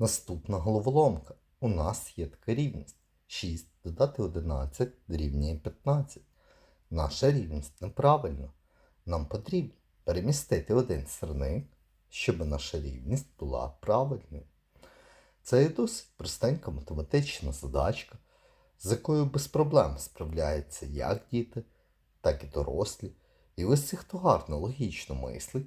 Наступна головоломка. У нас є така рівність. 6 додати 11 дорівнює 15. Наша рівність неправильна. Нам потрібно перемістити один сирник, щоб наша рівність була правильною. Це є досить простенька математична задачка, з якою без проблем справляються як діти, так і дорослі. І ось хто гарно логічно мислить,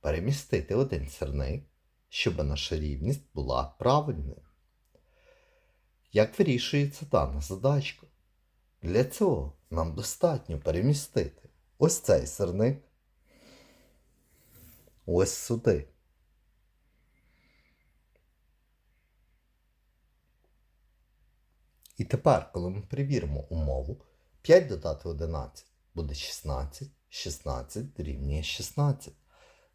перемістити один сирник, щоб наша рівність була правильною. Як вирішується дана задачка? Для цього нам достатньо перемістити ось цей сирник ось сюди. І тепер, коли ми перевіримо умову, 5 додати 11 буде 16, 16 дорівнює 16.